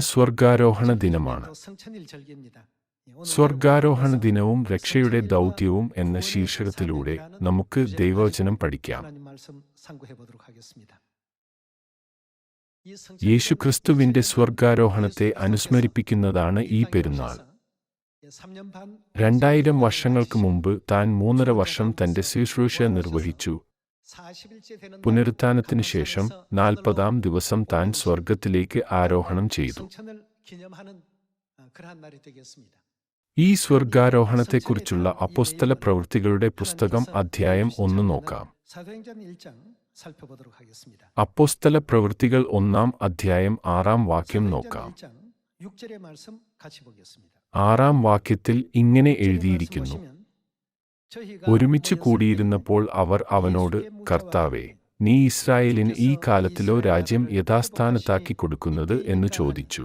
സ്വർഗാരോഹണ ദിനമാണ്. സ്വർഗാരോഹണ ദിനവും രക്ഷയുടെ ദൗത്യവും എന്ന ശീർഷകത്തിലൂടെ നമുക്ക് ദൈവവചനം പഠിക്കാം. യേശുക്രിസ്തുവിന്റെ സ്വർഗാരോഹണത്തെ അനുസ്മരിപ്പിക്കുന്നതാണ് ഈ പെരുന്നാൾ. രണ്ടായിരം വർഷങ്ങൾക്ക് മുമ്പ് താൻ മൂന്നര വർഷം തന്റെ ശുശ്രൂഷ നിർവഹിച്ചു. പുനരുത്ഥാനത്തിനു ശേഷം നാൽപ്പതാം ദിവസം താൻ സ്വർഗത്തിലേക്ക് ആരോഹണം ചെയ്തു. ഈ സ്വർഗാരോഹണത്തെക്കുറിച്ചുള്ള അപ്പോസ്തല പ്രവൃത്തികളുടെ പുസ്തകം അധ്യായം ഒന്ന് നോക്കാം. അപ്പോസ്തല പ്രവൃത്തികൾ ഒന്നാം അധ്യായം ആറാം വാക്യം നോക്കാം. ആറാം വാക്യത്തിൽ ഇങ്ങനെ എഴുതിയിരിക്കുന്നു. ഒരുമിച്ച് കൂടിയിരുന്നപ്പോൾ അവർ അവനോട് കർത്താവേ നീ ഇസ്രായേലിന് ഈ കാലത്തിലോ രാജ്യം യഥാസ്ഥാനത്താക്കി കൊടുക്കുന്നത് എന്ന് ചോദിച്ചു.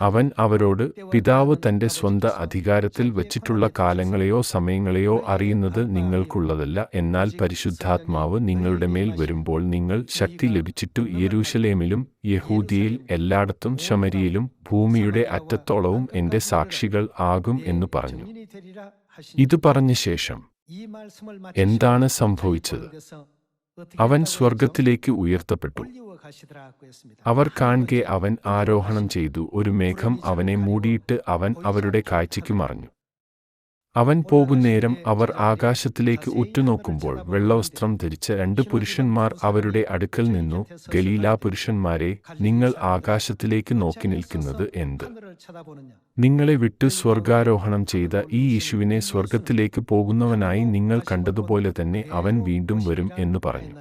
അവൻ അവരോട് പിതാവ് തന്റെ സ്വന്ത അധികാരത്തിൽ വച്ചിട്ടുള്ള കാലങ്ങളെയോ സമയങ്ങളെയോ അറിയുന്നത് നിങ്ങൾക്കുള്ളതല്ല. എന്നാൽ പരിശുദ്ധാത്മാവ് നിങ്ങളുടെ മേൽ വരുമ്പോൾ നിങ്ങൾ ശക്തി ലഭിച്ചിട്ടു യെരൂശലേമിലും യഹൂദിയിൽ എല്ലായിടത്തും ശമരിയിലും ഭൂമിയുടെ അറ്റത്തോളവും എന്റെ സാക്ഷികൾ ആകും എന്ന് പറഞ്ഞു. ഇത് പറഞ്ഞ ശേഷം എന്താണ് സംഭവിച്ചത്? അവൻ സ്വർഗത്തിലേക്ക് ഉയർത്തപ്പെട്ടു. അവർ കാൺകെ അവൻ ആരോഹണം ചെയ്തു. ഒരു മേഘം അവനെ മൂടിയിട്ട് അവൻ അവരുടെ കാഴ്ചയ്ക്ക് മറഞ്ഞു. അവൻ പോകുന്നേരം അവർ ആകാശത്തിലേക്ക് ഉറ്റുനോക്കുമ്പോൾ വെള്ളവസ്ത്രം ധരിച്ച രണ്ട് പുരുഷന്മാർ അവരുടെ അടുക്കൽ നിന്നു. ഗലീല പുരുഷന്മാരെ നിങ്ങൾ ആകാശത്തിലേക്ക് നോക്കി നിൽക്കുന്നത് എന്ത്? നിങ്ങളെ വിട്ട് സ്വർഗാരോഹണം ചെയ്ത ഈ യേശുവിനെ സ്വർഗത്തിലേക്ക് പോകുന്നവനായി നിങ്ങൾ കണ്ടതുപോലെ തന്നെ അവൻ വീണ്ടും വരും എന്ന് പറഞ്ഞു.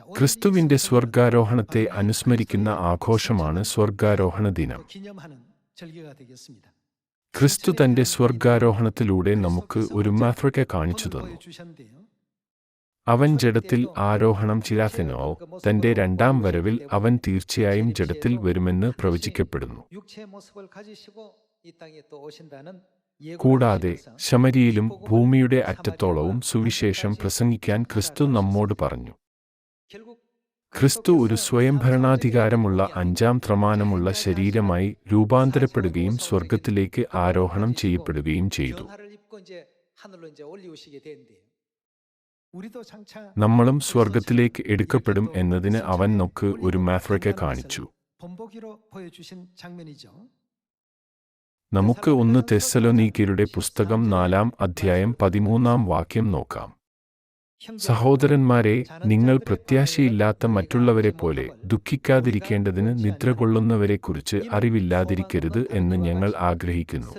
ക്രിസ്തുവിന്റെ സ്വർഗാരോഹണത്തെ അനുസ്മരിക്കുന്ന ആഘോഷമാണ് സ്വർഗാരോഹണ ദിനം. ക്രിസ്തു തന്റെ സ്വർഗാരോഹണത്തിലൂടെ നമുക്ക് ഒരു മാഫ്രിക്ക കാണിച്ചു തന്നു. അവൻ ജഡത്തിൽ ആരോഹണം ചെയ്യാത്തിനോ തന്റെ രണ്ടാം വരവിൽ അവൻ തീർച്ചയായും ജഡത്തിൽ വരുമെന്ന് പ്രവചിക്കപ്പെടുന്നു. കൂടാതെ ശമരിയിലും ഭൂമിയുടെ അറ്റത്തോളവും സുവിശേഷം പ്രസംഗിക്കാൻ ക്രിസ്തു നമ്മോട് പറഞ്ഞു. ക്രിസ്തു ഒരു സ്വയംഭരണാധികാരമുള്ള അഞ്ചാം പ്രമാണമുള്ള ശരീരമായി രൂപാന്തരപ്പെടുകയും സ്വർഗത്തിലേക്ക് ആരോഹണം ചെയ്യപ്പെടുകയും ചെയ്തു. നമ്മളും സ്വർഗത്തിലേക്ക് എടുക്കപ്പെടും എന്നതിന് അവൻ നമുക്ക് ഒരു മാഫ്രിക്ക കാണിച്ചു. നമുക്ക് ഒന്ന് തെസ്സലോനീക്കരുടെ പുസ്തകം നാലാം അധ്യായം പതിമൂന്നാം വാക്യം നോക്കാം. സഹോദരന്മാരെ നിങ്ങൾ പ്രത്യാശയില്ലാത്ത മറ്റുള്ളവരെ പോലെ ദുഃഖിക്കാതിരിക്കേണ്ടതിന് നിദ്ര കൊള്ളുന്നവരെക്കുറിച്ച് അറിവില്ലാതിരിക്കരുത് എന്ന് ഞങ്ങൾ ആഗ്രഹിക്കുന്നു.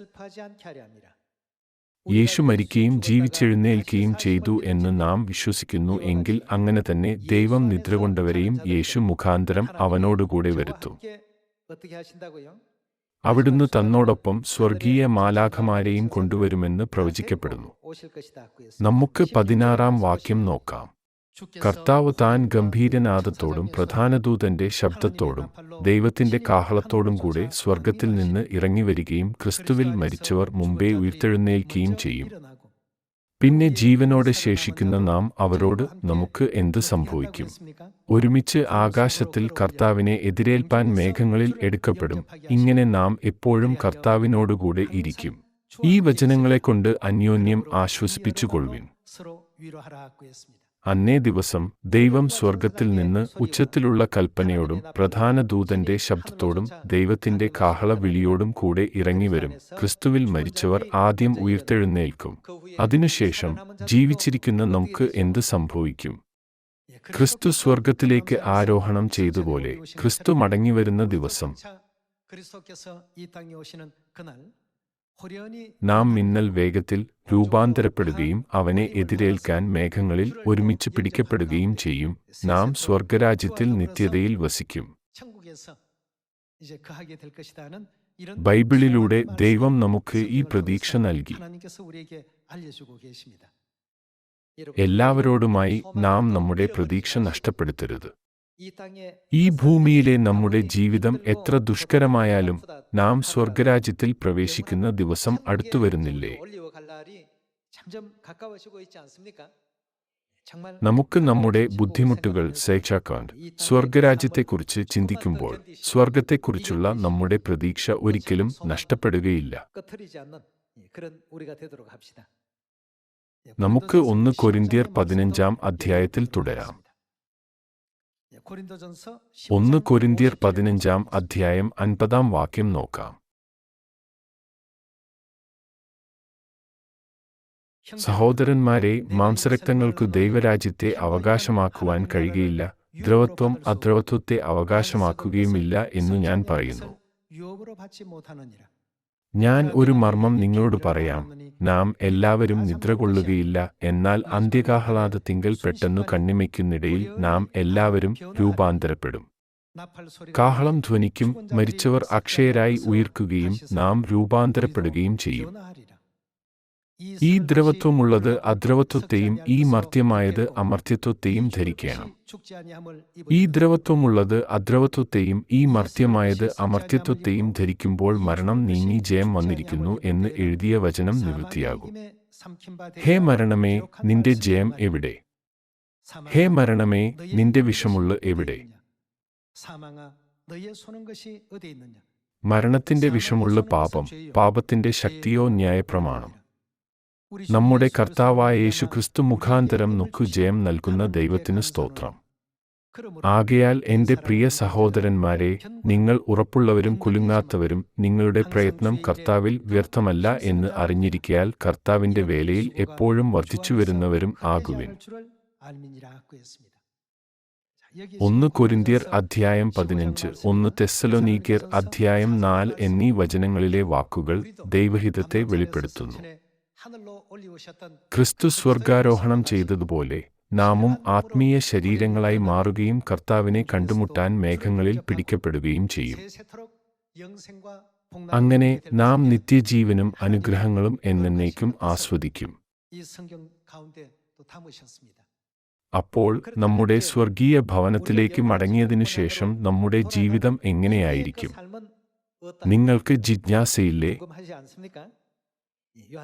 യേശു മരിക്കുകയും ജീവിച്ചെഴുന്നേൽക്കുകയും ചെയ്തു എന്ന് നാം വിശ്വസിക്കുന്നു എങ്കിൽ അങ്ങനെ തന്നെ ദൈവം നിദ്രകൊണ്ടവരെയും യേശു മുഖാന്തരം അവനോടുകൂടെ വരുത്തും. അവിടുന്ന് തന്നോടൊപ്പം സ്വർഗീയ മാലാഖമാരെയും കൊണ്ടുവരുമെന്ന് പ്രവചിക്കപ്പെടുന്നു. നമുക്ക് പതിനാറാം വാക്യം നോക്കാം. കർത്താവ് താൻ ഗംഭീരനാദത്തോടും പ്രധാനദൂതന്റെ ശബ്ദത്തോടും ദൈവത്തിന്റെ കാഹളത്തോടും കൂടെ സ്വർഗത്തിൽ നിന്ന് ഇറങ്ങിവരികയും ക്രിസ്തുവിൽ മരിച്ചവർ മുമ്പേ ഉയർത്തെഴുന്നേൽക്കുകയും ചെയ്യും. പിന്നെ ജീവനോടെ ശേഷിക്കുന്ന നാം അവരോട് നമുക്ക് എന്ത് സംഭവിക്കും? ഒരുമിച്ച് ആകാശത്തിൽ കർത്താവിനെ എതിരേൽപ്പാൻ മേഘങ്ങളിൽ എടുക്കപ്പെടും. ഇങ്ങനെ നാം എപ്പോഴും കർത്താവിനോടുകൂടെ ഇരിക്കും. ഈ വചനങ്ങളെക്കൊണ്ട് അന്യോന്യം ആശ്വസിപ്പിച്ചുകൊള്ളുവിൻ. അന്നേ ദിവസം ദൈവം സ്വർഗത്തിൽ നിന്ന് ഉച്ചത്തിലുള്ള കൽപ്പനയോടും പ്രധാന ദൂതന്റെ ശബ്ദത്തോടും ദൈവത്തിന്റെ കാഹള വിളിയോടും കൂടെ ഇറങ്ങിവരും. ക്രിസ്തുവിൽ മരിച്ചവർ ആദ്യം ഉയർത്തെഴുന്നേൽക്കും. അതിനുശേഷം ജീവിച്ചിരിക്കുന്ന നമുക്ക് എന്ത് സംഭവിക്കും? ക്രിസ്തു സ്വർഗത്തിലേക്ക് ആരോഹണം ചെയ്തുപോലെ ക്രിസ്തു മടങ്ങിവരുന്ന ദിവസം. നാം മിന്നൽ വേഗത്തിൽ രൂപാന്തരപ്പെടുകയും അവനെ എതിരേൽക്കാൻ മേഘങ്ങളിൽ ഒരുമിച്ച് പിടിക്കപ്പെടുകയും ചെയ്യും. നാം സ്വർഗരാജ്യത്തിൽ നിത്യതയിൽ വസിക്കും. ബൈബിളിലൂടെ ദൈവം നമുക്ക് ഈ പ്രതീക്ഷ നൽകി. എല്ലാവരോടുമായി നാം നമ്മുടെ പ്രതീക്ഷ നഷ്ടപ്പെടുത്തരുത്. ഈ ഭൂമിയിലെ നമ്മുടെ ജീവിതം എത്ര ദുഷ്കരമായാലും നാം സ്വർഗരാജ്യത്തിൽ പ്രവേശിക്കുന്ന ദിവസം അടുത്തു വരുന്നില്ലേ? നമുക്ക് നമ്മുടെ ബുദ്ധിമുട്ടുകൾ സേക്ഷാക്കാണ്ട് സ്വർഗരാജ്യത്തെക്കുറിച്ച് ചിന്തിക്കുമ്പോൾ സ്വർഗത്തെക്കുറിച്ചുള്ള നമ്മുടെ പ്രതീക്ഷ ഒരിക്കലും നഷ്ടപ്പെടുകയില്ല. നമുക്ക് ഒന്ന് കൊരിന്തിയർ പതിനഞ്ചാം അധ്യായത്തിൽ തുടരാം. ഒന്ന് കൊരിന്തിയർ പതിനഞ്ചാം അധ്യായം അൻപതാം വാക്യം നോക്കാം. സഹോദരന്മാരെ മാംസരക്തങ്ങൾക്കു ദൈവരാജ്യത്തെ അവകാശമാക്കുവാൻ കഴിയുകയില്ല. ദ്രവത്വം അദ്രവത്വത്തെ അവകാശമാക്കുകയുമില്ല എന്ന് ഞാൻ പറയുന്നു. ഞാൻ ഒരു മർമ്മം നിങ്ങളോട് പറയാം. നാം എല്ലാവരും നിദ്ര കൊള്ളുകയില്ല. എന്നാൽ അന്ത്യകാഹ്ലാദത്തിങ്കൽ പെട്ടെന്നു കണ്ണിമയ്ക്കുന്നിടയിൽ നാം എല്ലാവരും രൂപാന്തരപ്പെടും. കാഹളം ധ്വനിക്കും മരിച്ചവർ അക്ഷയരായി ഉയർക്കുകയും നാം രൂപാന്തരപ്പെടുകയും ചെയ്യും. ഈ ദ്രവത്വമുള്ളത് അദ്രവത്വത്തെയും ഈ മർത്യമായത് അമർത്യത്വത്തെയും ധരിക്കണം ഈ ദ്രവത്വമുള്ളത് അദ്രവത്വത്തെയും ഈ മർത്യമായത് അമർത്യത്വത്തെയും ധരിക്കുമ്പോൾ മരണം നീങ്ങി ജയം വന്നിരിക്കുന്നു എന്ന് എഴുതിയ വചനം നിവൃത്തിയാകും. ഹേ മരണമേ നിന്റെ ജയം എവിടെ? ഹേ മരണമേ നിന്റെ വിഷമുള്ള എവിടെ? മരണത്തിന്റെ വിഷമുള്ള പാപം പാപത്തിന്റെ ശക്തിയോ ന്യായപ്രമാണം. നമ്മുടെ കർത്താവായ യേശുക്രിസ്തു മുഖാന്തരം നമുക്ക് ജയം നൽകുന്ന ദൈവത്തിന് സ്തോത്രം. ആകയാൽ എന്റെ പ്രിയ സഹോദരന്മാരെ നിങ്ങൾ ഉറപ്പുള്ളവരും കുലുങ്ങാത്തവരും നിങ്ങളുടെ പ്രയത്നം കർത്താവിൽ വ്യർത്ഥമല്ല എന്ന് അറിഞ്ഞിരിക്കയാൽ കർത്താവിന്റെ വേലയിൽ എപ്പോഴും വർദ്ധിച്ചു വരുന്നവരും ആകുവിൻ. ഒന്ന് കൊരിന്തിയർ അധ്യായം പതിനഞ്ച്. ഒന്ന് തെസ്സലോനീക്കിയർ അധ്യായം നാല് എന്നീ വചനങ്ങളിലെ വാക്കുകൾ ദൈവഹിതത്തെ വെളിപ്പെടുത്തുന്നു. ക്രിസ്തു സ്വർഗാരോഹണം ചെയ്തതുപോലെ നാമും ആത്മീയ ശരീരങ്ങളായി മാറുകയും കർത്താവിനെ കണ്ടുമുട്ടാൻ മേഘങ്ങളിൽ പിടിക്കപ്പെടുകയും ചെയ്യും. അങ്ങനെ നാം നിത്യജീവനും അനുഗ്രഹങ്ങളും എന്നേക്കും ആസ്വദിക്കും. അപ്പോൾ നമ്മുടെ സ്വർഗീയ ഭവനത്തിലേക്ക് മടങ്ങിയതിനു ശേഷം നമ്മുടെ ജീവിതം എങ്ങനെയായിരിക്കും? നിങ്ങൾക്ക് ജിജ്ഞാസയില്ലേ?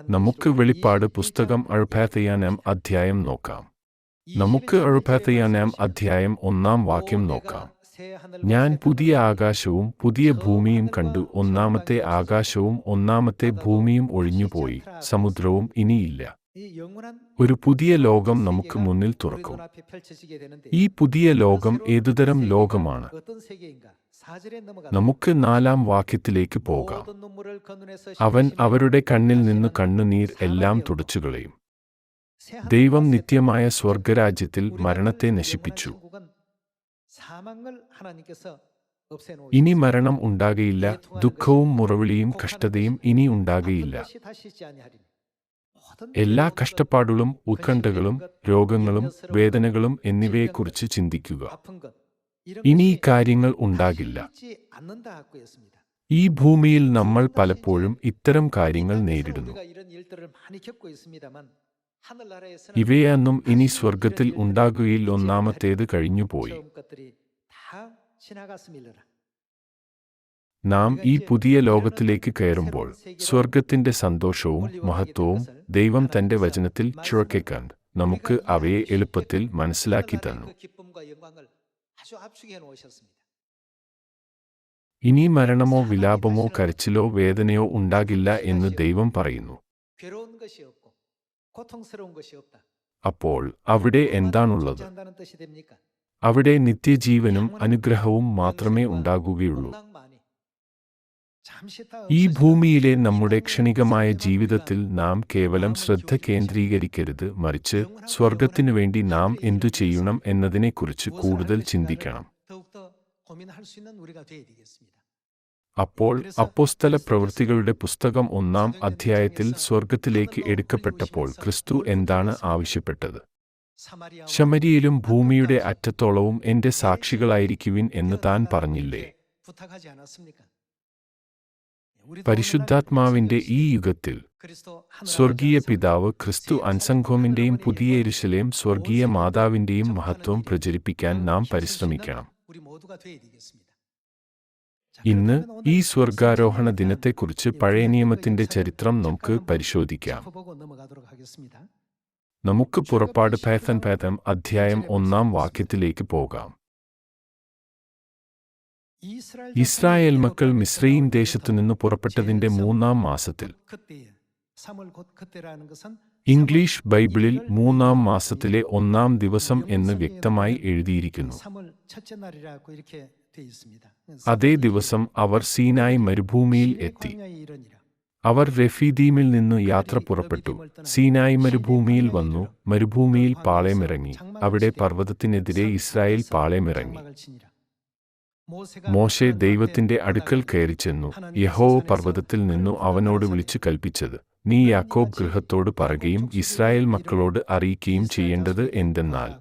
നമുക്ക് വെളിപ്പാട് പുസ്തകം അഴുപാത്തയാനാം അധ്യായം നോക്കാം. നമുക്ക് അഴുപാത്തയാനാം അധ്യായം ഒന്നാം വാക്യം നോക്കാം. ഞാൻ പുതിയ ആകാശവും പുതിയ ഭൂമിയും കണ്ടു. ഒന്നാമത്തെ ആകാശവും ഒന്നാമത്തെ ഭൂമിയും ഒഴിഞ്ഞുപോയി. സമുദ്രവും ഇനിയില്ല. ഒരു പുതിയ ലോകം നമുക്ക് മുന്നിൽ തുറക്കും. ഈ പുതിയ ലോകം ഏതുതരം ലോകമാണ്? നമുക്ക് നാലാം വാക്യത്തിലേക്ക് പോകാം. അവൻ അവരുടെ കണ്ണിൽ നിന്ന് കണ്ണുനീർ എല്ലാം തുടച്ചുകളയും. ദൈവം നിത്യമായ സ്വർഗരാജ്യത്തിൽ മരണത്തെ നശിപ്പിച്ചു. ഇനി മരണം ഉണ്ടാകയില്ല ദുഃഖവും മുറവിളിയും കഷ്ടതയും ഇനി ഉണ്ടാകയില്ല. എല്ലാ കഷ്ടപ്പാടുകളും ഉത്കണ്ഠകളും രോഗങ്ങളും വേദനകളും എന്നിവയെക്കുറിച്ച് ചിന്തിക്കുക. ഇനി ഈ കാര്യങ്ങൾ ഉണ്ടാകില്ല ഈ ഭൂമിയിൽ നമ്മൾ പലപ്പോഴും ഇത്തരം കാര്യങ്ങൾ നേരിടുന്നു ഇവയൊന്നും ഇനി സ്വർഗത്തിൽ ഉണ്ടാകുകയിൽ ഒന്നാമത്തേത് കഴിഞ്ഞുപോയി നാം ഈ പുതിയ ലോകത്തിലേക്ക് കയറുമ്പോൾ സ്വർഗത്തിന്റെ സന്തോഷവും മഹത്വവും ദൈവം തന്റെ വചനത്തിൽ ചുഴക്കേക്കാൻ നമുക്ക് അവയെ എളുപ്പത്തിൽ മനസ്സിലാക്കി തന്നു ഇനി മരണമോ വിലാപമോ കരച്ചിലോ വേദനയോ ഉണ്ടാകില്ല എന്ന് ദൈവം പറയുന്നു. അപ്പോൾ അവിടെ എന്താണുള്ളത്? അവിടെ നിത്യജീവനും അനുഗ്രഹവും മാത്രമേ ഉണ്ടാകുകയുള്ളൂ. ഈ ഭൂമിയിലെ നമ്മുടെ ക്ഷണികമായ ജീവിതത്തിൽ നാം കേവലം ശ്രദ്ധ കേന്ദ്രീകരിക്കരുത് മറിച്ച് സ്വർഗത്തിനു വേണ്ടി നാം എന്തു ചെയ്യണം എന്നതിനെക്കുറിച്ച് കൂടുതൽ ചിന്തിക്കണം. അപ്പോൾ അപ്പോസ്തല പ്രവൃത്തികളുടെ പുസ്തകം ഒന്നാം അധ്യായത്തിൽ സ്വർഗത്തിലേക്ക് എടുക്കപ്പെട്ടപ്പോൾ ക്രിസ്തു എന്താണ് ആവശ്യപ്പെട്ടത്? ശമരിയിലും ഭൂമിയുടെ അറ്റത്തോളവും എന്റെ സാക്ഷികളായിരിക്കുവിൻ എന്ന് താൻ പറഞ്ഞില്ലേ? പരിശുദ്ധാത്മാവിന്റെ ഈ യുഗത്തിൽ സ്വർഗീയ പിതാവ് ക്രിസ്തു അൻസംഘോമിന്റെയും പുതിയ ഇരുശലയും സ്വർഗീയ മാതാവിന്റെയും മഹത്വം പ്രചരിപ്പിക്കാൻ നാം പരിശ്രമിക്കണം. ഇന്ന് ഈ സ്വർഗാരോഹണ ദിനത്തെക്കുറിച്ച് പഴയ നിയമത്തിന്റെ ചരിത്രം നമുക്ക് പരിശോധിക്കാം. നമുക്ക് പുറപ്പാട് പേഥൻ പേഥം അധ്യായം ഒന്നാം വാക്യത്തിലേക്ക് പോകാം. ഇസ്രായേൽ മക്കൾ മിശ്രയും ദേശത്തു നിന്ന് പുറപ്പെട്ടതിന്റെ മൂന്നാം മാസത്തിൽ. ഇംഗ്ലീഷ് ബൈബിളിൽ മൂന്നാം മാസത്തിലെ ഒന്നാം ദിവസം എന്ന് വ്യക്തമായി എഴുതിയിരിക്കുന്നു. അതേ ദിവസം അവർ സീനായ് മരുഭൂമിയിൽ എത്തി. അവർ റെഫീദീമിൽ നിന്ന് യാത്ര പുറപ്പെട്ടു. സീനായ് മരുഭൂമിയിൽ വന്നു. മരുഭൂമിയിൽ പാളയമിറങ്ങി. അവിടെ പർവതത്തിനെതിരെ ഇസ്രായേൽ പാളയമിറങ്ങി. മോശെ ദൈവത്തിന്റെ അടുക്കൽ കയറി ചെന്നു. യഹോ പർവതത്തിൽ നിന്നു അവനോട് വിളിച്ചു കൽപ്പിച്ചത്. നീ യാക്കോബ് ഗൃഹത്തോട് പറയുകയും ഇസ്രായേൽ മക്കളോട് അറിയിക്കുകയും ചെയ്യേണ്ടത് എന്തെന്നാൽ?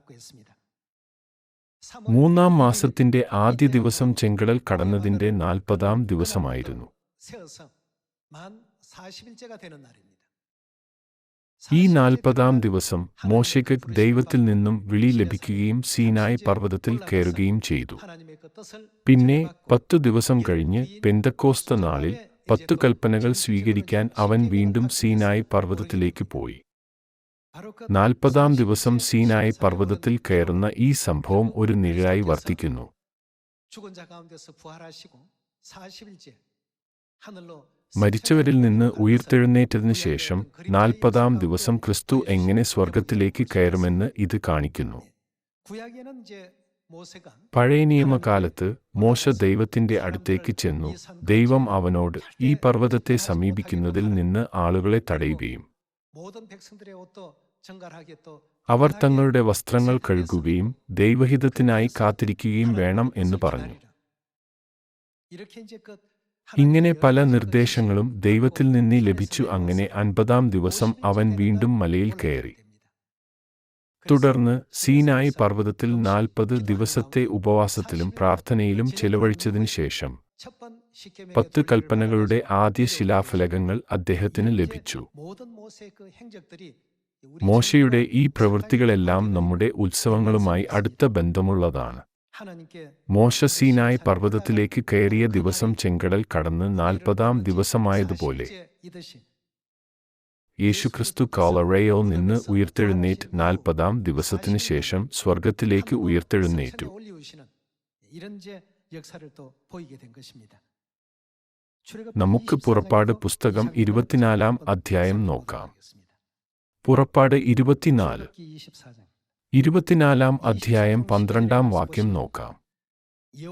മൂന്നാം മാസത്തിന്റെ ആദ്യ ദിവസം ചെങ്കടൽ കടന്നതിന്റെ നാൽപ്പതാം ദിവസമായിരുന്നു. ഈ നാൽപ്പതാം ദിവസം മോശയ്ക്ക് ദൈവത്തിൽ നിന്നും വിളി ലഭിക്കുകയും സീനായ് പർവതത്തിൽ കയറുകയും ചെയ്തു. പിന്നെ പത്തു ദിവസം കഴിഞ്ഞ് പെന്തക്കോസ്ത നാളിൽ പത്തു കൽപ്പനകൾ സ്വീകരിക്കാൻ അവൻ വീണ്ടും സീനായ് പർവതത്തിലേക്ക് പോയി. നാൽപ്പതാം ദിവസം സീനായ് പർവതത്തിൽ കയറുന്ന ഈ സംഭവം ഒരു നിഴലായി വർത്തിക്കുന്നു. മരിച്ചവരിൽ നിന്ന് ഉയർത്തെഴുന്നേറ്റതിനു ശേഷം നാൽപ്പതാം ദിവസം ക്രിസ്തു എങ്ങനെ സ്വർഗത്തിലേക്ക് കയറുമെന്ന് ഇത് കാണിക്കുന്നു. പഴയ നിയമകാലത്ത് മോശ ദൈവത്തിന്റെ അടുത്തേക്ക് ചെന്നു ദൈവം അവനോട് ഈ പർവതത്തെ സമീപിക്കുന്നതിൽ നിന്ന് ആളുകളെ തടയുകയും അവർ തങ്ങളുടെ വസ്ത്രങ്ങൾ കഴുകുകയും ദൈവഹിതത്തിനായി കാത്തിരിക്കുകയും വേണം എന്ന് പറഞ്ഞു. ഇങ്ങനെ പല നിർദ്ദേശങ്ങളും ദൈവത്തിൽ നിന്ന് ലഭിച്ചു. അങ്ങനെ അൻപതാം ദിവസം അവൻ വീണ്ടും മലയിൽ കയറി. തുടർന്ന് സീനായി പർവതത്തിൽ നാൽപ്പത് ദിവസത്തെ ഉപവാസത്തിലും പ്രാർത്ഥനയിലും ചെലവഴിച്ചതിനു ശേഷം പത്ത് കൽപ്പനകളുടെ ആദ്യ ശിലാഫലകങ്ങൾ അദ്ദേഹത്തിന് ലഭിച്ചു. മോശയുടെ ഈ പ്രവൃത്തികളെല്ലാം നമ്മുടെ ഉത്സവങ്ങളുമായി അടുത്ത ബന്ധമുള്ളതാണ്. മോശ സീനായ് പർവതത്തിലേക്ക് കയറിയ ദിവസം ചെങ്കടൽ കടന്ന് നാൽപ്പതാം ദിവസമായതുപോലെ യേശുക്രിസ്തു കോളറയോ നിന്ന് ഉയർത്തെഴുന്നേറ്റ് നാൽപ്പതാം ദിവസത്തിനു ശേഷം സ്വർഗത്തിലേക്ക് ഉയർത്തെഴുന്നേറ്റു. നമുക്ക് പുറപ്പാട് പുസ്തകം ഇരുപത്തിനാലാം അധ്യായം നോക്കാം. പുറപ്പാട് ഇരുപത്തിനാല്. ഇരുപത്തിനാലാം അധ്യായം പന്ത്രണ്ടാം വാക്യം നോക്കാം.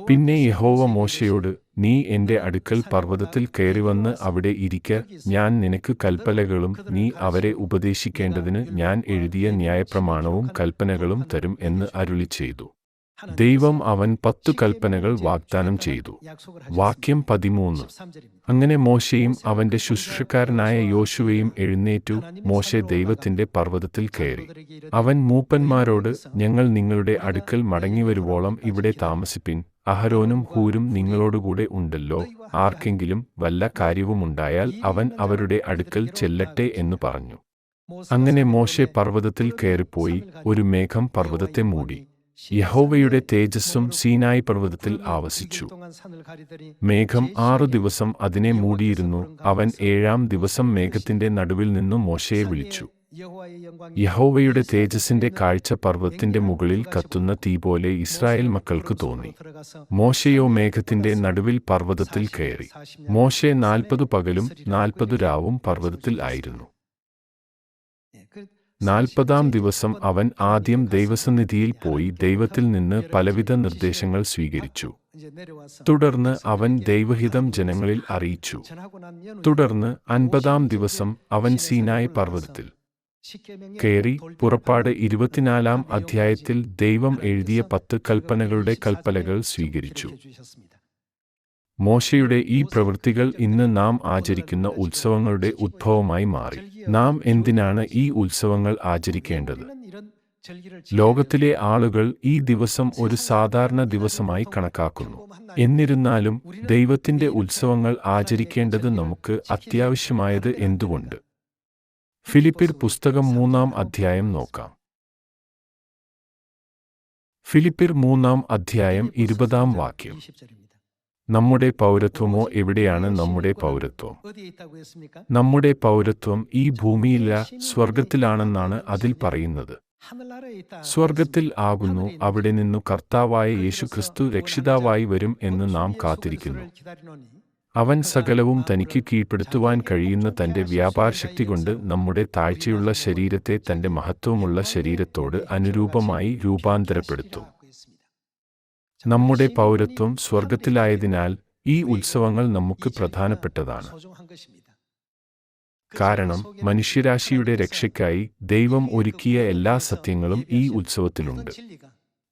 പിന്നെ യഹോവ മോശയോട് നീ എന്റെ അടുക്കൽ പർവതത്തിൽ കയറിവന്ന് അവിടെ ഇരിക്ക. ഞാൻ നിനക്ക് കൽപ്പലകളും നീ അവരെ ഉപദേശിക്കേണ്ടതിന് ഞാൻ എഴുതിയ ന്യായപ്രമാണവും കൽപ്പനകളും തരും എന്ന് അരുളി ചെയ്തു. ദൈവം അവൻ പത്തു കൽപ്പനകൾ വാഗ്ദാനം ചെയ്തു. വാക്യം പതിമൂന്ന്. അങ്ങനെ മോശയും അവന്റെ ശുശ്രൂഷക്കാരനായ യോശുവയും എഴുന്നേറ്റു. മോശ ദൈവത്തിന്റെ പർവതത്തിൽ കയറി. അവൻ മൂപ്പന്മാരോട് ഞങ്ങൾ നിങ്ങളുടെ അടുക്കൽ മടങ്ങിവരുവോളം ഇവിടെ താമസിപ്പിൻ. അഹരോനും ഹൂരും നിങ്ങളോടുകൂടെ ഉണ്ടല്ലോ. ആർക്കെങ്കിലും വല്ല കാര്യവുമുണ്ടായാൽ അവൻ അവരുടെ അടുക്കൽ ചെല്ലട്ടെ എന്നു പറഞ്ഞു. അങ്ങനെ മോശെ പർവതത്തിൽ കയറിപ്പോയി ഒരു മേഘം പർവതത്തെ മൂടി. യഹോവയുടെ തേജസ്സും സീനായി പർവതത്തിൽ ആവസിച്ചു. മേഘം ആറു ദിവസം അതിനെ മൂടിയിരുന്നു. അവൻ ഏഴാം ദിവസം മേഘത്തിന്റെ നടുവിൽ നിന്നും മോശയെ വിളിച്ചു. യഹോവയുടെ തേജസ്സിന്റെ കാഴ്ച പർവത്തിന്റെ മുകളിൽ കത്തുന്ന തീ പോലെ ഇസ്രായേൽ മക്കൾക്ക് തോന്നി. മോശയോ മേഘത്തിന്റെ നടുവിൽ പർവതത്തിൽ കയറി. മോശെ നാൽപ്പതു പകലും നാൽപ്പതു രാവും പർവതത്തിൽ ആയിരുന്നു. നാൽപ്പതാം ദിവസം അവൻ ആദ്യം ദൈവസന്നിധിയിൽ പോയി ദൈവത്തിൽ നിന്ന് പലവിധ നിർദ്ദേശങ്ങൾ സ്വീകരിച്ചു. തുടർന്ന് അവൻ ദൈവഹിതം ജനങ്ങളിൽ അറിയിച്ചു. തുടർന്ന് അൻപതാം ദിവസം അവൻ സീനായ പർവതത്തിൽ കയറി പുറപ്പാട് ഇരുപത്തിനാലാം അധ്യായത്തിൽ ദൈവം എഴുതിയ പത്ത് കൽപ്പനകളുടെ കൽപ്പനകൾ സ്വീകരിച്ചു. മോശയുടെ ഈ പ്രവൃത്തികൾ ഇന്ന് നാം ആചരിക്കുന്ന ഉത്സവങ്ങളുടെ ഉദ്ഭവമായി മാറി. നാം എന്തിനാണ് ഈ ഉത്സവങ്ങൾ ആചരിക്കേണ്ടത്? ലോകത്തിലെ ആളുകൾ ഈ ദിവസം ഒരു സാധാരണ ദിവസമായി കണക്കാക്കുന്നു. എന്നിരുന്നാലും ദൈവത്തിന്റെ ഉത്സവങ്ങൾ ആചരിക്കേണ്ടത് നമുക്ക് അത്യാവശ്യമായത് എന്തുകൊണ്ട്? ഫിലിപ്പിർ പുസ്തകം മൂന്നാം അധ്യായം നോക്കാം. ഫിലിപ്പിർ മൂന്നാം അധ്യായം ഇരുപതാം വാക്യം. നമ്മുടെ പൗരത്വമോ എവിടെയാണ് നമ്മുടെ പൗരത്വം? നമ്മുടെ പൗരത്വം ഈ ഭൂമിയില്ല സ്വർഗത്തിലാണെന്നാണ് അതിൽ പറയുന്നത്. സ്വർഗത്തിൽ ആകുന്നു അവിടെ നിന്നു കർത്താവായ യേശുക്രിസ്തു രക്ഷിതാവായി വരും എന്ന് നാം കാത്തിരിക്കുന്നു. അവൻ സകലവും തനിക്ക് കീഴ്പ്പെടുത്തുവാൻ കഴിയുന്ന തന്റെ വ്യാപാരശക്തി കൊണ്ട് നമ്മുടെ താഴ്ചയുള്ള ശരീരത്തെ തന്റെ മഹത്വമുള്ള ശരീരത്തോട് അനുരൂപമായി രൂപാന്തരപ്പെടുത്തും. നമ്മുടെ പൗരത്വം സ്വർഗത്തിലായതിനാൽ ഈ ഉത്സവങ്ങൾ നമുക്ക് പ്രധാനപ്പെട്ടതാണ്. കാരണം മനുഷ്യരാശിയുടെ രക്ഷയ്ക്കായി ദൈവം ഒരുക്കിയ എല്ലാ സത്യങ്ങളും ഈ ഉത്സവത്തിലുണ്ട്.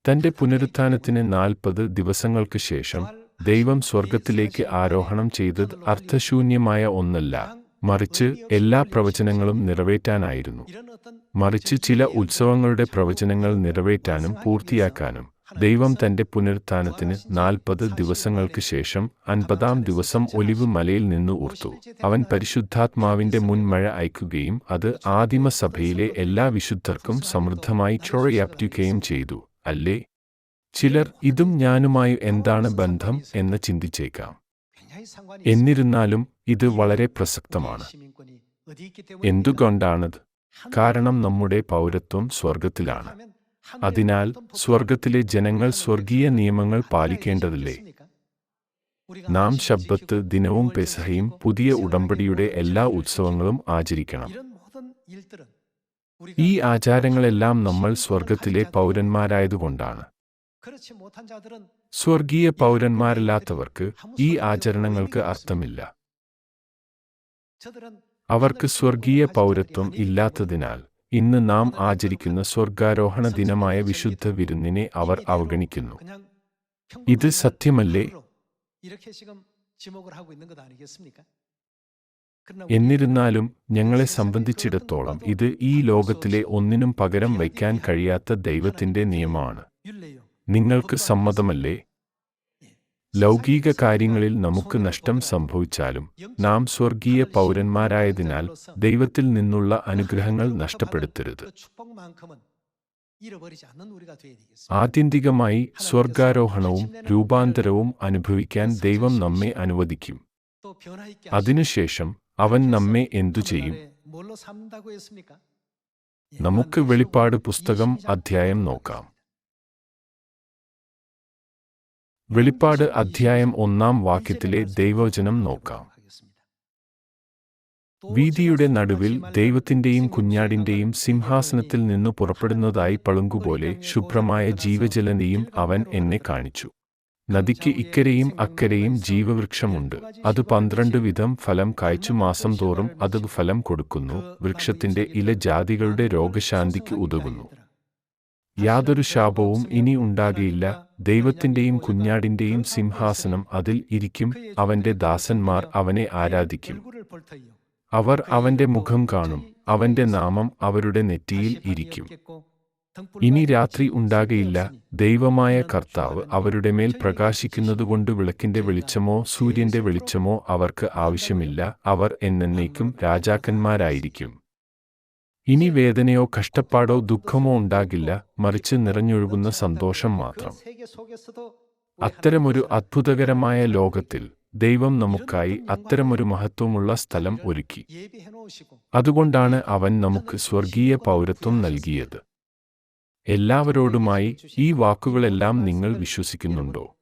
തന്റെ പുനരുത്ഥാനത്തിന് നാൽപ്പത് ദിവസങ്ങൾക്ക് ശേഷം ദൈവം സ്വർഗത്തിലേക്ക് ആരോഹണം ചെയ്തത് അർത്ഥശൂന്യമായ ഒന്നല്ല. മറിച്ച് എല്ലാ പ്രവചനങ്ങളും നിറവേറ്റാനായിരുന്നു. മറിച്ച് ചില ഉത്സവങ്ങളുടെ പ്രവചനങ്ങൾ നിറവേറ്റാനും പൂർത്തിയാക്കാനും ദൈവം തന്റെ പുനരുത്ഥാനത്തിന് നാൽപ്പത് ദിവസങ്ങൾക്ക് ശേഷം അൻപതാം ദിവസം ഒലിവ് മലയിൽ നിന്ന് ഊർത്തു. അവൻ പരിശുദ്ധാത്മാവിന്റെ മുൻമഴ അയക്കുകയും അത് ആദിമസഭയിലെ എല്ലാ വിശുദ്ധർക്കും സമൃദ്ധമായി ചൊഴയാപ്റ്റുകയും ചെയ്തു. അല്ലേ? ചിലർ ഇതും ഞാനുമായി എന്താണ് ബന്ധം എന്ന് ചിന്തിച്ചേക്കാം. എന്നിരുന്നാലും ഇത് വളരെ പ്രസക്തമാണ്. എന്തുകൊണ്ടാണത്? കാരണം നമ്മുടെ പൗരത്വം സ്വർഗത്തിലാണ് അതിനാൽ സ്വർഗത്തിലെ ജനങ്ങൾ സ്വർഗീയ നിയമങ്ങൾ പാലിക്കേണ്ടതില്ലേ? നാം ശബ്ദത്ത് ദിനവും പെസഹയും പുതിയ ഉടമ്പടിയുടെ എല്ലാ ഉത്സവങ്ങളും ആചരിക്കണം. ഈ ആചാരങ്ങളെല്ലാം നമ്മൾ സ്വർഗത്തിലെ പൗരന്മാരായതുകൊണ്ടാണ്. സ്വർഗീയ പൗരന്മാരല്ലാത്തവർക്ക് ഈ ആചരണങ്ങൾക്ക് അർത്ഥമില്ല. അവർക്ക് സ്വർഗീയ പൗരത്വം ഇല്ലാത്തതിനാൽ ഇന്ന് നാം ആചരിക്കുന്ന സ്വർഗാരോഹണ ദിനമായ വിശുദ്ധ വിരുന്നിനെ അവർ അവഗണിക്കുന്നു. ഇത് സത്യമല്ലേ? എന്നിരുന്നാലും ഞങ്ങളെ സംബന്ധിച്ചിടത്തോളം ഇത് ഈ ലോകത്തിലെ ഒന്നിനും പകരം വയ്ക്കാൻ കഴിയാത്ത ദൈവത്തിന്റെ നിയമമാണ് നിങ്ങൾക്ക് സമ്മതമല്ലേ? ലൗകിക കാര്യങ്ങളിൽ നമുക്ക് നഷ്ടം സംഭവിച്ചാലും നാം സ്വർഗീയ പൗരന്മാരായതിനാൽ ദൈവത്തിൽ നിന്നുള്ള അനുഗ്രഹങ്ങൾ നഷ്ടപ്പെടുത്തരുത്. ആത്യന്തികമായി സ്വർഗാരോഹണവും രൂപാന്തരവും അനുഭവിക്കാൻ ദൈവം നമ്മെ അനുവദിക്കും. അതിനുശേഷം അവൻ നമ്മെ എന്തു ചെയ്യും? നമുക്ക് വെളിപ്പാട് പുസ്തകം അധ്യായം നോക്കാം. വെളിപ്പാട് അധ്യായം ഒന്നാം വാക്യത്തിലെ ദൈവവചനം നോക്കാം. വീതിയുടെ നടുവിൽ ദൈവത്തിന്റെയും കുഞ്ഞാടിന്റെയും സിംഹാസനത്തിൽ നിന്നു പുറപ്പെടുന്നതായി പളുങ്കുപോലെ ശുഭ്രമായ ജീവജലനെയും അവൻ എന്നെ കാണിച്ചു. നദിക്ക് ഇക്കരയും അക്കരയും ജീവവൃക്ഷമുണ്ട്. അത് പന്ത്രണ്ട് വിധം ഫലം കായ്ച്ചു മാസം തോറും അത് ഫലം കൊടുക്കുന്നു. വൃക്ഷത്തിന്റെ ഇല ജാതികളുടെ രോഗശാന്തിക്ക് ഉതകുന്നു. യാതൊരു ശാപവും ഇനി ഉണ്ടാകയില്ല. ദൈവത്തിന്റെയും കുഞ്ഞാടിന്റെയും സിംഹാസനം അതിൽ ഇരിക്കും. അവന്റെ ദാസന്മാർ അവനെ ആരാധിക്കും. അവർ അവന്റെ മുഖം കാണും. അവന്റെ നാമം അവരുടെ നെറ്റിയിൽ ഇരിക്കും. ഇനി രാത്രി ഉണ്ടാകയില്ല. ദൈവമായ കർത്താവ് അവരുടെ മേൽ പ്രകാശിക്കുന്നതുകൊണ്ട് വിളക്കിന്റെ വെളിച്ചമോ സൂര്യന്റെ വെളിച്ചമോ അവർക്ക് ആവശ്യമില്ല. അവർ എന്നേക്കും രാജാക്കന്മാരായിരിക്കും. ഇനി വേദനയോ കഷ്ടപ്പാടോ ദുഃഖമോ ഉണ്ടാകില്ല മറിച്ച് നിറഞ്ഞൊഴുകുന്ന സന്തോഷം മാത്രം. അത്തരമൊരു അത്ഭുതകരമായ ലോകത്തിൽ ദൈവം നമുക്കായി അത്തരമൊരു മഹത്വമുള്ള സ്ഥലം ഒരുക്കി. അതുകൊണ്ടാണ് അവൻ നമുക്ക് സ്വർഗീയ പൗരത്വം നൽകിയത്. എല്ലാവരോടുമായി ഈ വാക്കുകളെല്ലാം നിങ്ങൾ വിശ്വസിക്കുന്നുണ്ടോ?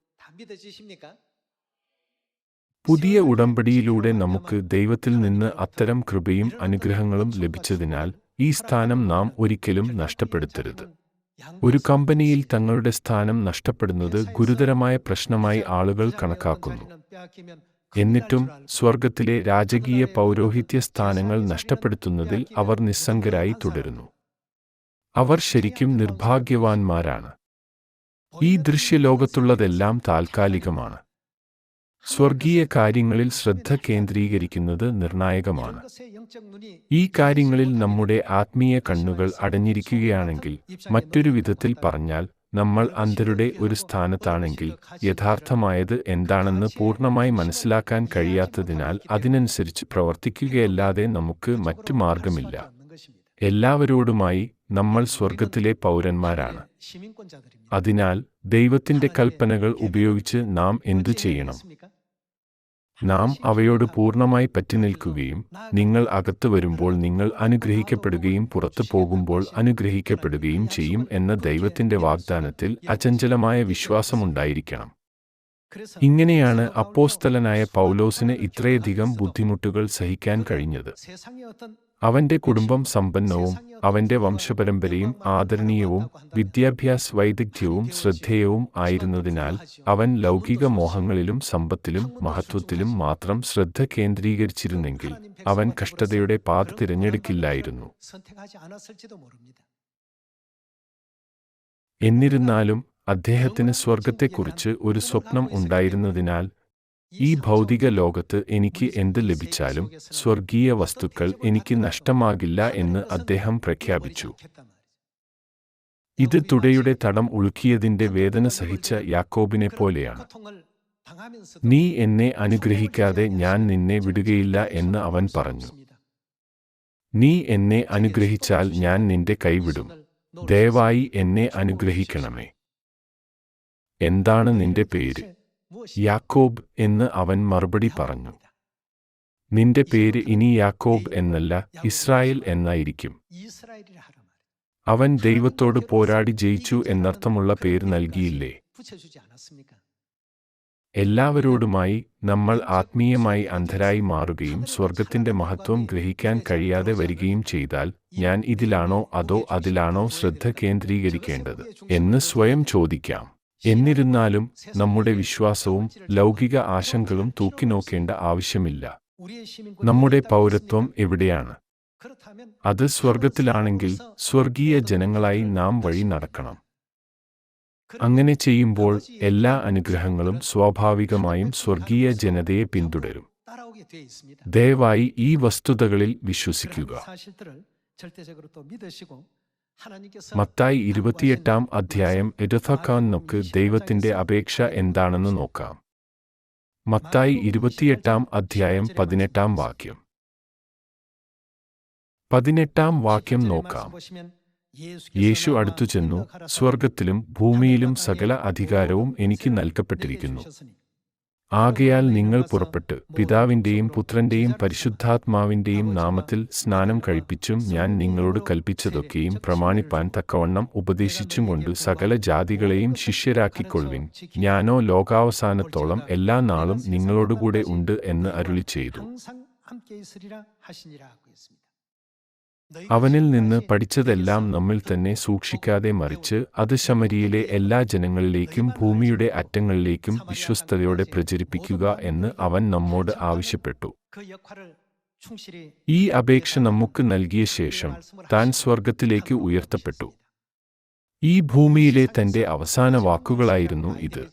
പുതിയ ഉടമ്പടിയിലൂടെ നമുക്ക് ദൈവത്തിൽ നിന്ന് അത്തരം കൃപയും അനുഗ്രഹങ്ങളും ലഭിച്ചതിനാൽ ഈ സ്ഥാനം നാം ഒരിക്കലും നഷ്ടപ്പെടുത്തരുത്. ഒരു കമ്പനിയിൽ തങ്ങളുടെ സ്ഥാനം നഷ്ടപ്പെടുന്നത് ഗുരുതരമായ പ്രശ്നമായി ആളുകൾ കണക്കാക്കുന്നു. എന്നിട്ടും സ്വർഗത്തിലെ രാജകീയ പൗരോഹിത്യ സ്ഥാനങ്ങൾ നഷ്ടപ്പെടുത്തുന്നതിൽ അവർ നിസ്സംഗരായി തുടരുന്നു. അവർ ശരിക്കും നിർഭാഗ്യവാന്മാരാണ്. ഈ ദൃശ്യലോകത്തുള്ളതെല്ലാം താൽക്കാലികമാണ്. സ്വർഗീയ കാര്യങ്ങളിൽ ശ്രദ്ധ കേന്ദ്രീകരിക്കുന്നത് നിർണായകമാണ്. ഈ കാര്യങ്ങളിൽ നമ്മുടെ ആത്മീയ കണ്ണുകൾ അടഞ്ഞിരിക്കുകയാണെങ്കിൽ മറ്റൊരു വിധത്തിൽ പറഞ്ഞാൽ നമ്മൾ അന്ധരുടെ ഒരു സ്ഥാനത്താണെങ്കിൽ യഥാർത്ഥമായത് എന്താണെന്ന് പൂർണമായി മനസ്സിലാക്കാൻ കഴിയാത്തതിനാൽ അതിനനുസരിച്ച് പ്രവർത്തിക്കുകയല്ലാതെ നമുക്ക് മറ്റു മാർഗമില്ല. എല്ലാവരോടുമായി നമ്മൾ സ്വർഗത്തിലെ പൗരന്മാരാണ്. അതിനാൽ ദൈവത്തിന്റെ കൽപ്പനകൾ ഉപയോഗിച്ച് നാം എന്തു ചെയ്യണം? നാം അവയോട് പൂർണമായി പറ്റി നിൽക്കുകയും നിങ്ങൾ അകത്ത് വരുമ്പോൾ നിങ്ങൾ അനുഗ്രഹിക്കപ്പെടുകയും പുറത്തു പോകുമ്പോൾ അനുഗ്രഹിക്കപ്പെടുകയും ചെയ്യും എന്ന ദൈവത്തിന്റെ വാഗ്ദാനത്തിൽ അചഞ്ചലമായ വിശ്വാസമുണ്ടായിരിക്കണം. ഇങ്ങനെയാണ് അപ്പോസ്തലനായ പൗലോസിന് ഇത്രയധികം ബുദ്ധിമുട്ടുകൾ സഹിക്കാൻ കഴിഞ്ഞത്. അവന്റെ കുടുംബം സമ്പന്നവും അവന്റെ വംശപരമ്പരയും ആദരണീയവും വിദ്യാഭ്യാസ വൈദഗ്ധ്യവും ശ്രദ്ധേയവും ആയിരുന്നതിനാൽ അവൻ ലൗകിക മോഹങ്ങളിലും സമ്പത്തിലും മഹത്വത്തിലും മാത്രം ശ്രദ്ധ കേന്ദ്രീകരിച്ചിരുന്നെങ്കിൽ അവൻ കഷ്ടതയുടെ പാത തിരഞ്ഞെടുക്കില്ലായിരുന്നു. എന്നിരുന്നാലും അദ്ദേഹത്തിന് സ്വർഗത്തെക്കുറിച്ച് ഒരു സ്വപ്നം ഉണ്ടായിരുന്നതിനാൽ ഈ ഭൗതിക ലോകത്ത് എനിക്ക് എന്ത് ലഭിച്ചാലും സ്വർഗീയ വസ്തുക്കൾ എനിക്ക് നഷ്ടമാകില്ല എന്ന് അദ്ദേഹം പ്രഖ്യാപിച്ചു. ഇത് തുടയുടെ തടം ഉളുക്കിയതിന്റെ വേദന സഹിച്ച യാക്കോബിനെ പോലെയാണ്. നീ എന്നെ അനുഗ്രഹിക്കാതെ ഞാൻ നിന്നെ വിടുകയില്ല എന്ന് അവൻ പറഞ്ഞു. നീ എന്നെ അനുഗ്രഹിച്ചാൽ ഞാൻ നിന്റെ കൈവിടും ദയവായി എന്നെ അനുഗ്രഹിക്കണമേ. എന്താണ് നിന്റെ പേര്? യാക്കോബ് എന്ന് അവൻ മറുപടി പറഞ്ഞു. നിന്റെ പേര് ഇനി യാക്കോബ് എന്നല്ല ഇസ്രായേൽ എന്നായിരിക്കും. അവൻ ദൈവത്തോട് പോരാടി ജയിച്ചു എന്നർത്ഥമുള്ള പേര് നൽകിയില്ലേ? എല്ലാവരോടുമായി നമ്മൾ ആത്മീയമായി അന്ധരായി മാറുകയും സ്വർഗത്തിന്റെ മഹത്വം ഗ്രഹിക്കാൻ കഴിയാതെ വരികയും ചെയ്താൽ ഞാൻ ഇതിലാണോ അതോ അതിലാണോ ശ്രദ്ധ കേന്ദ്രീകരിക്കേണ്ടത് എന്ന് സ്വയം ചോദിക്കാം. എന്നിരുന്നാലും നമ്മുടെ വിശ്വാസവും ലൗകിക ആശങ്കകളും തൂക്കിനോക്കേണ്ട ആവശ്യമില്ല. നമ്മുടെ പൗരത്വം എവിടെയാണ്? അത് സ്വർഗത്തിലാണെങ്കിൽ സ്വർഗീയ ജനങ്ങളായി നാം വഴി നടക്കണം. അങ്ങനെ ചെയ്യുമ്പോൾ എല്ലാ അനുഗ്രഹങ്ങളും സ്വാഭാവികമായും സ്വർഗീയ ജനതയെ പിന്തുടരും. ദയവായി ഈ വസ്തുതകളിൽ വിശ്വസിക്കുക. മത്തായി ഇരുപത്തിയെട്ടാം അധ്യായം എടുത്തക്കാൻ നമുക്ക് ദൈവത്തിന്റെ അപേക്ഷ എന്താണെന്ന് നോക്കാം. മത്തായി ഇരുപത്തിയെട്ടാം അധ്യായം പതിനെട്ടാം വാക്യം. പതിനെട്ടാം വാക്യം നോക്കാം. യേശു അടുത്തു ചെന്നു. സ്വർഗത്തിലും ഭൂമിയിലും സകല അധികാരവും എനിക്ക് നൽകപ്പെട്ടിരിക്കുന്നു. ആകയാൽ നിങ്ങൾ പുറപ്പെട്ട് പിതാവിന്റെയും പുത്രന്റെയും പരിശുദ്ധാത്മാവിന്റെയും നാമത്തിൽ സ്നാനം കഴിപ്പിച്ചും ഞാൻ നിങ്ങളോട് കൽപ്പിച്ചതൊക്കെയും പ്രമാണിപ്പാൻ തക്കവണ്ണം ഉപദേശിച്ചും കൊണ്ട് സകല ജാതികളെയും ശിഷ്യരാക്കിക്കൊള്ളുവിൻ. ഞാനോ ലോകാവസാനത്തോളം എല്ലാ നാളും നിങ്ങളോടുകൂടെ ഉണ്ട് എന്ന് അരുളി ചെയ്തു അവനിൽ നിന്ന് പഠിച്ചതെല്ലാം നമ്മിൽ തന്നെ സൂക്ഷിക്കാതെ മറിച്ച് അത് ശമരിയിലെ എല്ലാ ജനങ്ങളിലേക്കും ഭൂമിയുടെ അറ്റങ്ങളിലേക്കും വിശ്വസ്തയോടെ പ്രചരിപ്പിക്കുക എന്ന് അവൻ നമ്മോട് ആവശ്യപ്പെട്ടു. ഈ അപേക്ഷ നമുക്ക് നൽകിയ ശേഷം താൻ സ്വർഗത്തിലേക്ക് ഉയർത്തപ്പെട്ടു. ഈ ഭൂമിയിലെ തന്റെ അവസാന വാക്കുകളായിരുന്നു ഇത്.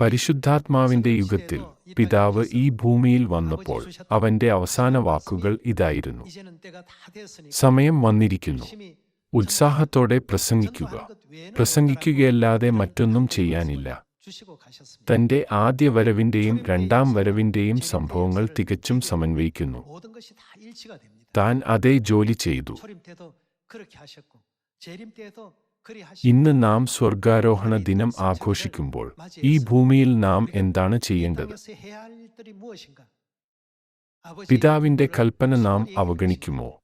പരിശുദ്ധാത്മാവിന്റെ യുഗത്തിൽ പിതാവ് ഈ ഭൂമിയിൽ വന്നപ്പോൾ അവന്റെ അവസാന വാക്കുകൾ ഇതായിരുന്നു. സമയം വന്നിരിക്കുന്നു. ഉത്സാഹത്തോടെ പ്രസംഗിക്കുക. പ്രസംഗിക്കുകയല്ലാതെ മറ്റൊന്നും ചെയ്യാനില്ല. തന്റെ ആദ്യ വരവിന്റെയും രണ്ടാം വരവിന്റെയും സംഭവങ്ങൾ തികച്ചും സമന്വയിക്കുന്നു. താൻ അതേ ജോലി ചെയ്തു. ഇന്ന് നാം സ്വർഗാരോഹണ ദിനം ആഘോഷിക്കുമ്പോൾ ഈ ഭൂമിയിൽ നാം എന്താണ് ചെയ്യേണ്ടത്? പിതാവിന്റെ കൽപ്പന നാം അവഗണിക്കുമോ?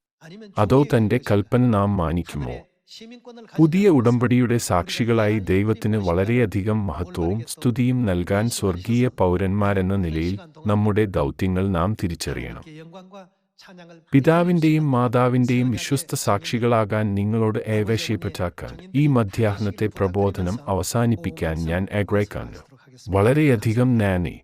അതോ തന്റെ കൽപ്പന നാം മാനിക്കുമോ? പുതിയ ഉടമ്പടിയുടെ സാക്ഷികളായി ദൈവത്തിന് വളരെയധികം മഹത്വവും സ്തുതിയും നൽകാൻ സ്വർഗീയ പൗരന്മാരെന്ന നിലയിൽ നമ്മുടെ ദൗത്യങ്ങൾ നാം തിരിച്ചറിയണം. പിതാവിന്റെയും മാതാവിന്റെയും വിശ്വസ്ത സാക്ഷികളാകാൻ നിങ്ങളോട് ഏവേശയപ്പെട്ടാക്കാൻ ഈ മധ്യാഹ്നത്തെ പ്രബോധനം അവസാനിപ്പിക്കാൻ ഞാൻ ആഗ്രഹിക്കാൻ വളരെയധികം നാനി